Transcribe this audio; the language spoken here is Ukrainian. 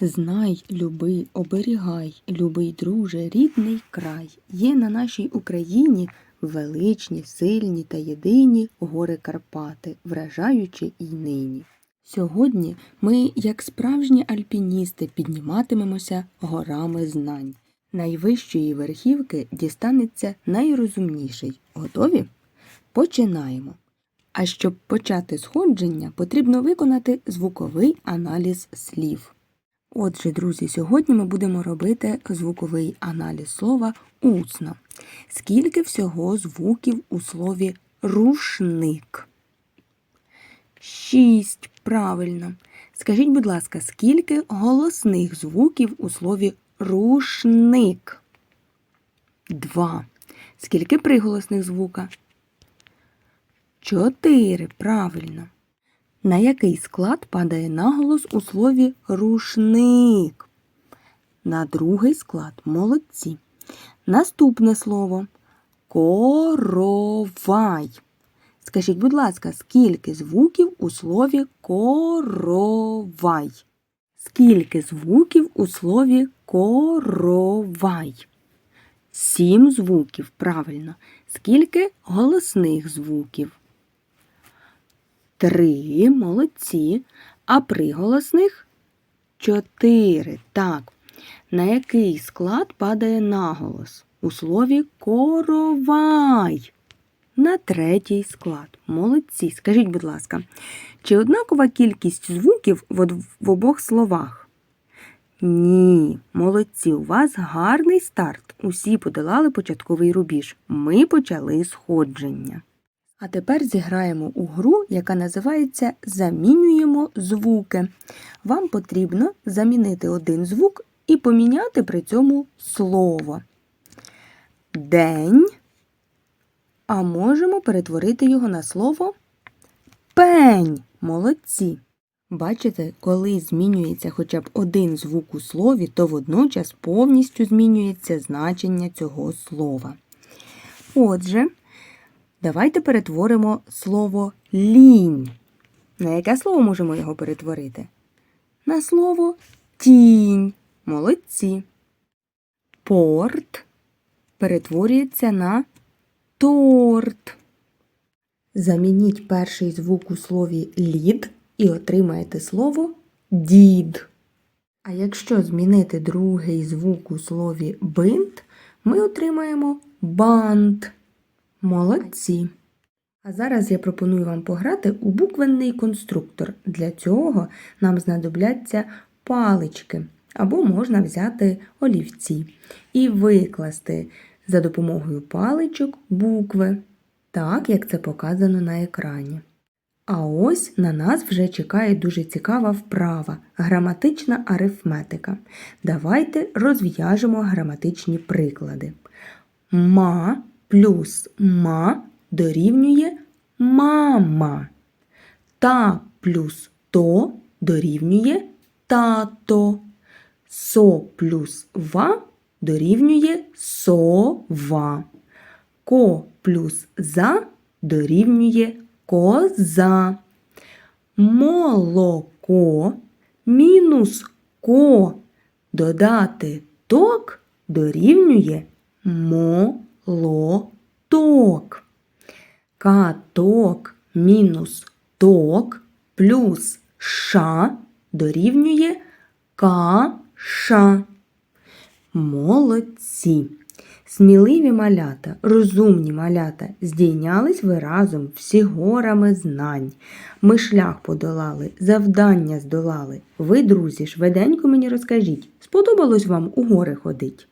Знай, люби, оберігай, любий друже, рідний край. Є на нашій Україні величні, сильні та єдині гори Карпати, вражаючі й нині. Сьогодні ми, як справжні альпіністи, підніматимемося горами знань. Найвищої верхівки дістанеться найрозумніший. Готові? Починаємо. А щоб почати сходження, потрібно виконати звуковий аналіз слів. Отже, друзі, сьогодні ми будемо робити звуковий аналіз слова усно. Скільки всього звуків у слові рушник? Шість. Правильно. Скажіть, будь ласка, скільки голосних звуків у слові рушник? Два. Скільки приголосних звука? Чотири. Правильно. На який склад падає наголос у слові рушник? На другий склад молодці. Наступне слово коровай. Скажіть, будь ласка, скільки звуків у слові коровай? Скільки звуків у слові коровай? Сім звуків, правильно. Скільки голосних звуків? Три, молодці. А приголосних? Чотири. Так. На який склад падає наголос? У слові коровай. На третій склад. Молодці. Скажіть, будь ласка, чи однакова кількість звуків в, обох словах? Ні, молодці, у вас гарний старт. Усі подолали початковий рубіж. Ми почали сходження. А тепер зіграємо у гру, яка називається Замінюємо звуки. Вам потрібно замінити один звук і поміняти при цьому слово. День. А можемо перетворити його на слово пень. Молодці. Бачите, коли змінюється хоча б один звук у слові, то водночас повністю змінюється значення цього слова. Отже, давайте перетворимо слово лінь. На яке слово можемо його перетворити? На слово тінь. Молодці. Порт перетворюється на торт. Замініть перший звук у слові лід і отримаєте слово дід. А якщо змінити другий звук у слові бинт, ми отримаємо бант. Молодці. А зараз я пропоную вам пограти у буквенний конструктор. Для цього нам знадобляться палички або можна взяти олівці і викласти за допомогою паличок букви, так як це показано на екрані. А ось на нас вже чекає дуже цікава вправа граматична арифметика. Давайте розв'яжемо граматичні приклади. Ма плюс ма дорівнює мама. Та плюс то дорівнює тато. Со плюс ва дорівнює сова. Ко плюс за дорівнює коза. Молоко мінус ко додати ток дорівнює молоток. Каток мінус ток плюс ша дорівнює каша. Молодці! Сміливі малята, розумні малята, здійнялись ви разом всі горами знань. Ми шлях подолали, завдання здолали. Ви, друзі, швиденько мені розкажіть, сподобалось вам у гори ходить?